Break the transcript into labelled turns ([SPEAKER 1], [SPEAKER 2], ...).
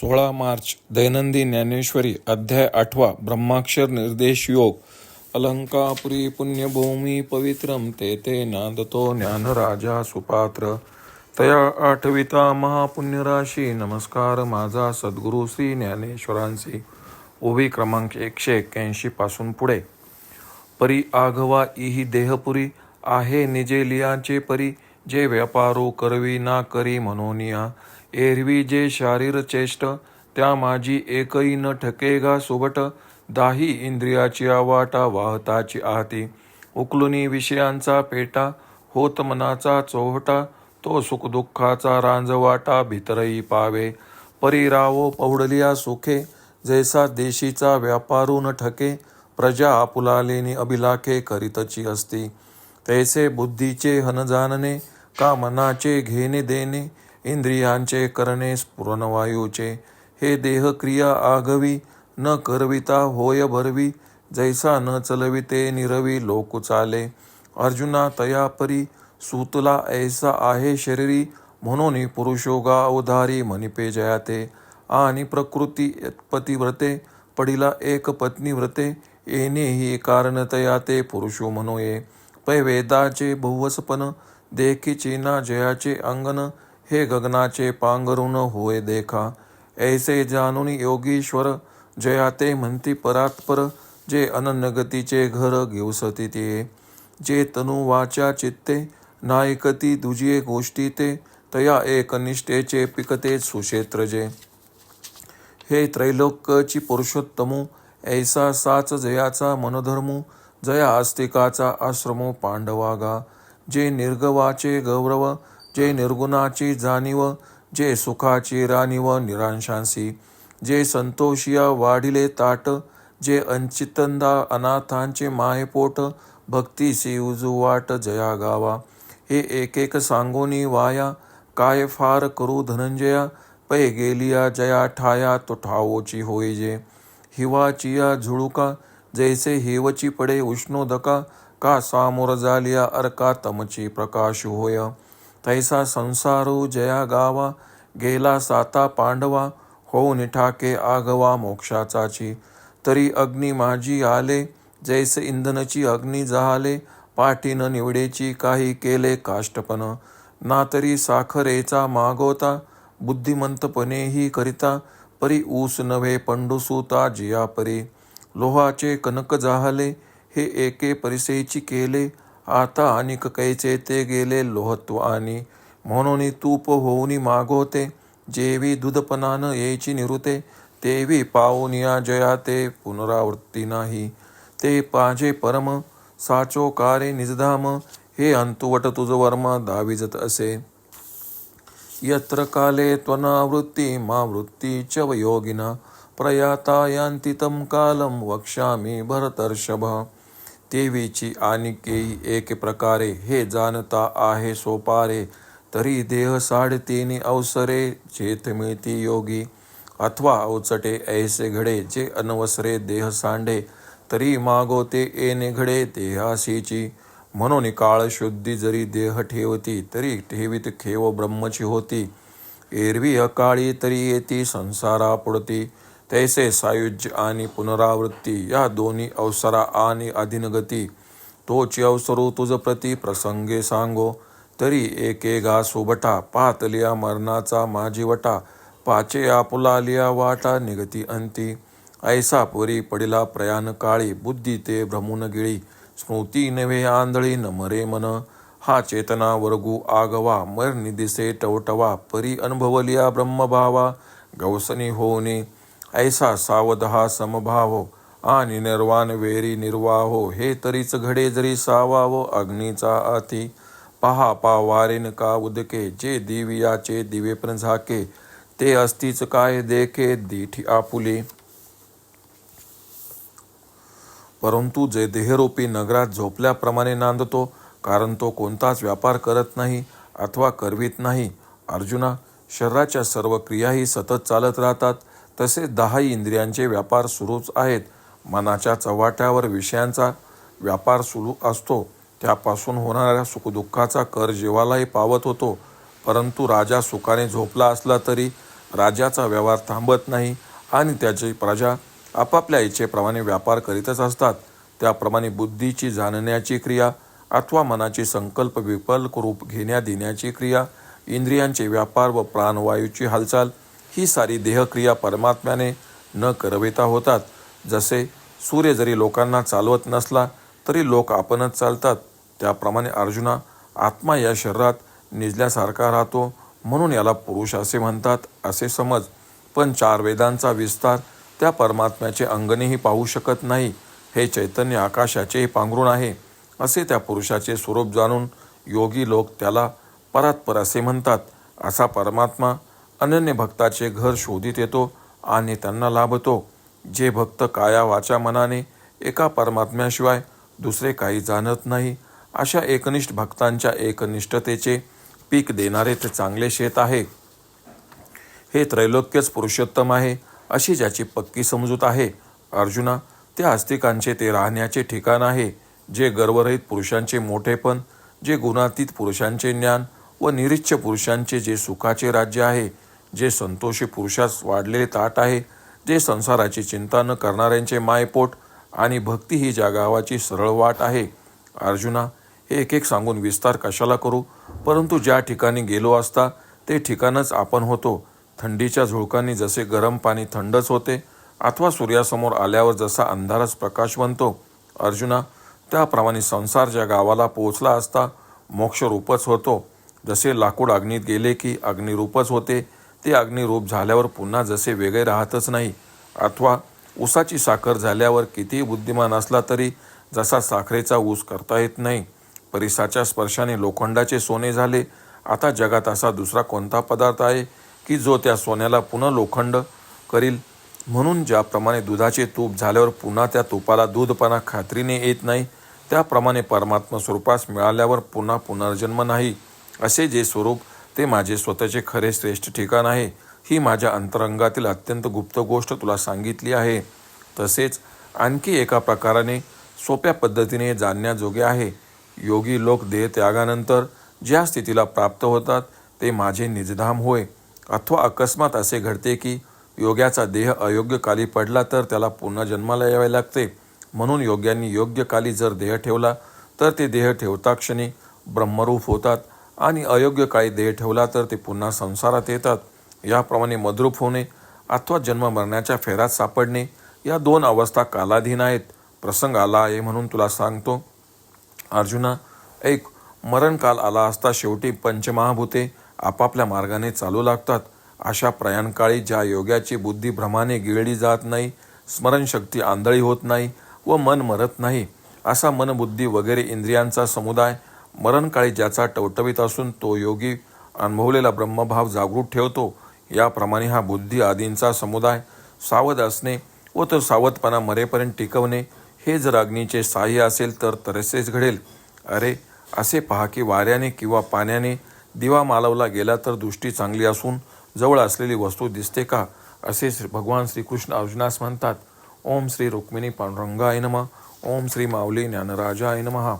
[SPEAKER 1] सोळा मार्च दैनंदिन ज्ञानेश्वरी अध्याय आठवा ब्रह्माक्षर निर्देश योग अलंकापुरी पुण्यभूमी पवित्रम ते ते नांदतो ज्ञानराजा सुपात्र। तया आठविता महापुण्यराशी नमस्कार माझा सद्गुरू श्री ज्ञानेश्वरांशी ओवी क्रमांक एकशे एक्क्याऐंशी पासून पुढे। परी आघवा इही देहपुरी आहे निजे लियाचे परी जे व्यापारो करवी ना करी मनोनिया। एरवी जे शारीर चेष्ट त्या माझी एकही न ठकेगा सुबट दाही इंद्रियाची आवाटा वाहताची आहाती. उकलुनी विषयांचा पेटा होत मनाचा चोहटा तो सुखदुःखाचा रांजवाटा भितरही पावे. परिरावो पौडलिया सुखे जैसा देशीचा व्यापारून ठके प्रजा आपुलालेनी अभिलाखे करीतची असती. तैसे बुद्धीचे हन का मनाचे घेणे देणे इंद्रियांचे करणे स्फुरणवायूचे. हे देह क्रिया आगवी न करविता होय भरवी. जैसा न चलविते निरवी लोक चाले. अर्जुना तया परी सूतला ऐसा आहे शरीरी. म्हणून पुरुषोगा अवधारी मनिपे जयाते. आणि प्रकृती पतिव्रते पडिला एक पत्नी व्रते. येणे ही कारणतया ते पुरुषो मनोये पै वेदाचे बहुवसपन देखी ना जयाचे अंगन. हे गगनाचे पांघरुण होय देखा. ऐसे जाणून योगीश्वर जयाते म्हणती परात्पर जे अनन्यगतीचे घर घेऊसती ते. जे तनु वाचा चित्ते नायकती दुजिये गोष्टी ते तया एक निष्ठेचे पिकते सुक्षेत्र जे. हे त्रैलोक्यची पुरुषोत्तमू ऐसा साच जयाचा मनधर्मू जया आस्तिकाचा आश्रमो पांडवागा. जे निर्गवाचे गौरव जे निर्गुणाची जाणीव जे सुखाची राणीव निरांशांसी जे संतोषिया वाढिले ताट जे अंचितंदा अनाथांचे मायपोट भक्तीसी उजुवाट जया गावा. हे एक एक सांगोनी वाया काय फार करू धनंजया पै गेलिया जया ठाया तो ठावोची होय जे. हिवाचिया झुळुका जैसे हेवची पडे उष्णोदका का सामोर जालिया अर्का तमची प्रकाश होय. तैसा संसारू जया गावा गेला साता पांडवा होऊन ठाके आगवा मोक्षाचाची. तरी अग्नी माझी आले जैसे इंधनची अग्नी जहाले पाठीन निवडेची काही केले काष्टपण. ना तरी साखरेचा मागोता बुद्धिमंतपणेही करिता परी ऊस नव्हे पंडुसूता जिया परी लोहाचे कनक जाहले हे एके परिसेची केले आता अनिक कैचे ते गेले लोहत्व आणि म्हणून तूप होऊनी मागोते जेवी दुधपणानं येची निरुते तेवी पाऊनिया जया ते पुनरावृत्ती नाही. ते पाजे परम साचो कारे निजधाम हे अंतुवट तुझ वर्म दाविजत असे. यत्र काले त्वनावृत्ती मा वृत्ती च योगिना प्रयाता यांतितम कालम कालं भरतर्षभ. देवीची आणि केही एक प्रकारे हे जाणता आहे सोपारे. तरी देह साडेतीन अवसरे जेथ मिळती योगी. अथवा अवचटे ऐसे घडे जे अनवसरे देह सांडे. तरी मागोते येणे घडे देहासीची म्हणून काळ शुद्धी जरी देह ठेवती तरी ठेवीत खेव ब्रह्मची होती. एरवी अकाळी तरी येती संसारा पुढती तैसे सायुज्य आणि पुनरावृत्ती या दोन्ही अवसरा आणि अधीनगती तोची अवसरू तुझ प्रती प्रसंगे सांगो तरी एके गा सोबटा पातलिया मरणाचा माझी वटा पाचे आपुलालिया वाटा निगती अंती ऐसा पुरी पडिला प्रयाण काळी बुद्धी ते भ्रमून गिळी स्मृती नव्हे आंधळी न मरे मन हा चेतना वर्गू आगवा मरणी दिसे टवटवा परी अनुभवलिया ब्रह्मभावा गवसनी होणे ऐसा सावध हा समभाव आणि निर्वाण वेरी निर्वाहो हे तरीच घडे जरी सावावो अग्नीचा अति पहा पा वारेन का उदके जे दिवियाचे दिवे पण झाके ते असतीच काय देखे दीठी आपुले. परंतु जे देहरूपी नगरात झोपल्याप्रमाणे नांदतो कारण तो कोणताच व्यापार करत नाही अथवा करवीत नाही. अर्जुना शरीराच्या सर्व क्रियाही सतत चालत राहतात तसेच दहाही इंद्रियांचे व्यापार सुरूच आहेत. मनाच्या चव्हाट्यावर विषयांचा व्यापार सुरू असतो. त्यापासून होणाऱ्या सुखदुःखाचा कर जीवालाही पावत होतो. परंतु राजा सुखाने झोपला असला तरी राजाचा व्यवहार थांबत नाही आणि त्याची प्रजा आपापल्या इच्छेप्रमाणे व्यापार करीतच असतात. त्याप्रमाणे बुद्धीची जाणण्याची क्रिया अथवा मनाची संकल्प विकल्प रूप घेण्या देण्याची क्रिया इंद्रियांचे व्यापार व प्राणवायूची हालचाल ही सारी देहक्रिया परमात्म्याने न करविता होतात. जसे सूर्य जरी लोकांना चालवत नसला तरी लोक आपणच चालतात. त्याप्रमाणे अर्जुना आत्मा या शरीरात निजल्यासारखा राहतो म्हणून याला पुरुष असे म्हणतात असे समज. पण चार वेदांचा विस्तार त्या परमात्म्याचे अंगणेही पाहू शकत नाही. हे चैतन्य आकाशाचेही पांघरुण आहे असे त्या पुरुषाचे स्वरूप जाणून योगी लोक त्याला परात्पर असे म्हणतात. असा परमात्मा अनन्य भक्ताचे घर शोधित येतो आणि त्यांना लाभतो. जे भक्त काया वाचा मनाने एका परमात्म्याशिवाय दुसरे काही जाणत नाही अशा एकनिष्ठ भक्तांच्या एकनिष्ठतेचे पीक देणारे ते चांगले शेत आहे. हे त्रैलोक्यच पुरुषोत्तम आहे अशी ज्याची पक्की समजूत आहे. अर्जुना त्या आस्तिकांचे ते राहण्याचे ठिकाण आहे जे गर्वरहित पुरुषांचे मोठेपण जे गुणातीत पुरुषांचे ज्ञान व निरीच्छ पुरुषांचे जे सुखाचे राज्य आहे जे संतोषी पुरुषास वाढलेले ताट आहे जे संसाराची चिंता न करणाऱ्यांचे मायपोट आणि भक्ती ही ज्या गावाची सरळ वाट आहे. अर्जुना हे एक एक सांगून विस्तार कशाला करू? परंतु ज्या ठिकाणी गेलो असता ते ठिकाणच आपण होतो. थंडीच्या झुळकांनी जसे गरम पाणी थंडच होते अथवा सूर्यासमोर आल्यावर जसा अंधारच प्रकाश बनतो. अर्जुना त्याप्रमाणे संसार ज्या गावाला पोहोचला असता मोक्षरूपच होतो. जसे लाकूड अग्नीत गेले की अग्निरूपच होते ते अग्निरूप झाल्यावर पुन्हा जसे वेगळे राहतच नाही अथवा ऊसाची साखर झाल्यावर कितीही बुद्धिमान असला तरी जसा साखरेचा ऊस करता येत नाही परिसाच्या स्पर्शाने लोखंडाचे सोने झाले आता जगात असा दुसरा कोणता पदार्थ आहे की जो त्या सोन्याला पुन्हा लोखंड करील? म्हणून ज्याप्रमाणे दुधाचे तूप झाल्यावर पुन्हा त्या तुपाला दूधपणा खात्रीने येत नाही त्याप्रमाणे परमात्मा स्वरूपास मिळाल्यावर पुन्हा पुनर्जन्म नाही असे जे स्वरूप ते माझे स्वतःचे खरे श्रेष्ठ ठिकाण आहे. ही माझ्या अंतरंगातील अत्यंत गुप्त गोष्ट तुला सांगितली आहे. तसेच आणखी एका प्रकाराने सोप्या पद्धतीने जाणण्याजोगे आहे. योगी लोक देह त्यागानंतर ज्या स्थितीला प्राप्त होतात ते माझे निजधाम होय. अथवा अकस्मात असे घडते की योग्याचा देह अयोग्यकाली पडला तर त्याला पुन्हा जन्माला यावे लागते. म्हणून योग्यांनी योग्यकाली जर देह ठेवला तर ते देह ठेवता क्षणी ब्रह्मरूप होतात. आणि अयोग्य काळी देह ठेवला तर ते पुन्हा संसारात येतात. याप्रमाणे मद्रूप होणे अथवा जन्म मरण्याच्या फेऱ्यात सापडणे या दोन अवस्था कालाधीन आहेत. प्रसंग आला आहे म्हणून तुला सांगतो. अर्जुना एक मरणकाल आला असता शेवटी पंचमहाभूते आपापल्या मार्गाने चालू लागतात. अशा प्रयाणकाळी ज्या योग्याची बुद्धी भ्रमाने गिळली जात नाही स्मरणशक्ती आंधळी होत नाही व मन मरत नाही असा मनबुद्धी वगैरे इंद्रियांचा समुदाय मरणकाळी ज्याचा टवटवीत असून तो योगी अनुभवलेला ब्रह्मभाव जागृत ठेवतो याप्रमाणे हा बुद्धी आदींचा समुदाय सावध असणे व तो सावधपणा मरेपर्यंत टिकवणे हे जर अग्नीचे साह्य असेल तर तसेच घडेल. अरे असे पहा की वाऱ्याने किंवा पाण्याने दिवा मालवला गेला तर दृष्टी चांगली असून जवळ असलेली वस्तू दिसते का? असे श्री भगवान श्रीकृष्ण अर्जुनास म्हणतात. ओम श्री रुक्मिणी पांडुरंगाय नम. ओम श्री माऊली ज्ञानराजाय नमः.